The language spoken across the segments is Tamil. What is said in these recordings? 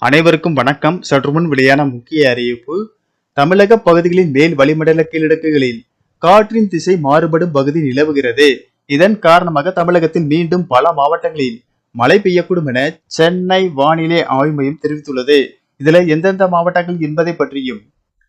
அனைவருக்கும் வணக்கம். சற்று முன் வெளியான முக்கிய அறிவிப்பு. தமிழக பகுதிகளின் மேல் வளிமண்டல கீழடுக்குகளில் காற்றின் திசை மாறுபடும் பகுதி நிலவுகிறது. இதன் காரணமாக தமிழகத்தில் மீண்டும் பல மாவட்டங்களில் மழை பெய்யக்கூடும் என சென்னை வானிலை ஆய்வு மையம் தெரிவித்துள்ளது. இதுல எந்தெந்த மாவட்டங்கள் என்பதை பற்றியும்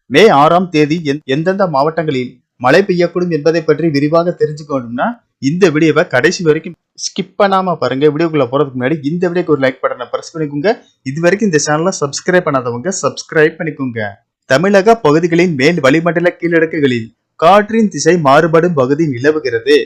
மே ஆறாம் தேதி எந்- எந்தெந்த மாவட்டங்களில் மழை பெய்யக்கூடும் என்பதை பற்றி விரிவாக தெரிஞ்சுக்கணும்னா இந்த வீடியோவை கடைசி வரைக்கும் ஸ்கிப் பண்ணாம பாருங்க. வீடியோக்குள்ள போறதுக்கு முன்னாடி இந்த வீடியோக்கு ஒரு லைக் பட்டனை பிரஸ் பண்ணிக்கோங்க. இது வரைக்கும் இந்த சேனலை சப்ஸ்கிரைப் பண்ணாதவங்க சப்ஸ்கிரைப் பண்ணிக்கோங்க. தமிழக பகுதிகளின் மேல் வளிமண்டல கீழடுக்குகளில் காற்றின் திசை மாறுபடும் பகுதி நிலவுகிறது.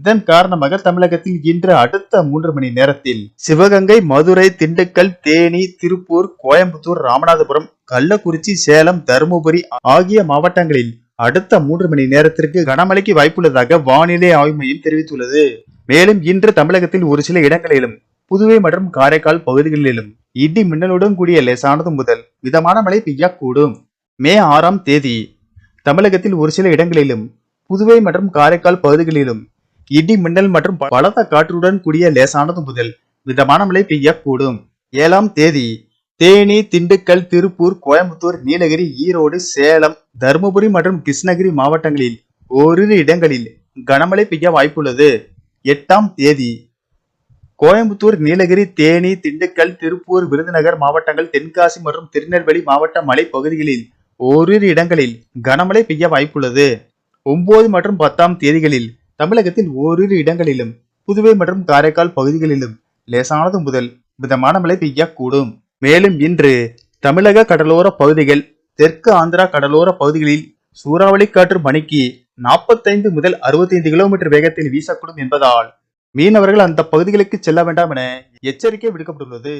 இதன் காரணமாக தமிழகத்தில் இன்று அடுத்த மூன்று மணி நேரத்தில் சிவகங்கை மதுரை திண்டுக்கல் தேனி திருப்பூர் கோயம்புத்தூர் ராமநாதபுரம் கள்ளக்குறிச்சி சேலம் தருமபுரி ஆகிய மாவட்டங்களில் அடுத்த மூன்று மணி நேரத்திற்கு கனமழைக்கு வாய்ப்புள்ளதாக வானிலை ஆய்வு மையம் தெரிவித்துள்ளது. மேலும் இன்று தமிழகத்தில் ஒரு சில இடங்களிலும் புதுவை மற்றும் காரைக்கால் பகுதிகளிலும் இடி மின்னலுடன் கூடிய லேசானது முதல் மிதமான மழை பெய்யக்கூடும். மே ஆறாம் தேதி தமிழகத்தில் ஒரு சில இடங்களிலும் புதுவை மற்றும் காரைக்கால் பகுதிகளிலும் இடி மின்னல் மற்றும் பலத்த காற்றுடன் கூடிய லேசானது முதல் மிதமான மழை பெய்யக்கூடும். ஏழாம் தேதி தேனி திண்டுக்கல் திருப்பூர் கோயம்புத்தூர் நீலகிரி ஈரோடு சேலம் தருமபுரி மற்றும் கிருஷ்ணகிரி மாவட்டங்களில் ஓரிரு இடங்களில் கனமழை பெய்ய வாய்ப்புள்ளது. எட்டாம் தேதி கோயம்புத்தூர் நீலகிரி தேனி திண்டுக்கல் திருப்பூர் விருதுநகர் மாவட்டங்கள் தென்காசி மற்றும் திருநெல்வேலி மாவட்ட மலைப்பகுதிகளில் ஓரிரு இடங்களில் கனமழை பெய்ய வாய்ப்புள்ளது. ஒன்பது மற்றும் பத்தாம் தேதிகளில் தமிழகத்தில் ஓரிரு இடங்களிலும் புதுவை மற்றும் காரைக்கால் பகுதிகளிலும் லேசானது முதல் மிதமான மழை பெய்யக்கூடும். மேலும் இன்று தமிழக கடலோர பகுதிகள் தெற்கு ஆந்திரா கடலோர பகுதிகளில் சூறாவளி காற்று மணிக்கு நாற்பத்தைந்து முதல் அறுபத்தைந்து கிலோமீட்டர் வேகத்தில் வீசக்கூடும் என்பதால் மீனவர்கள் அந்த பகுதிகளுக்கு செல்ல வேண்டாம் என எச்சரிக்கை விடுக்கப்பட்டுள்ளது.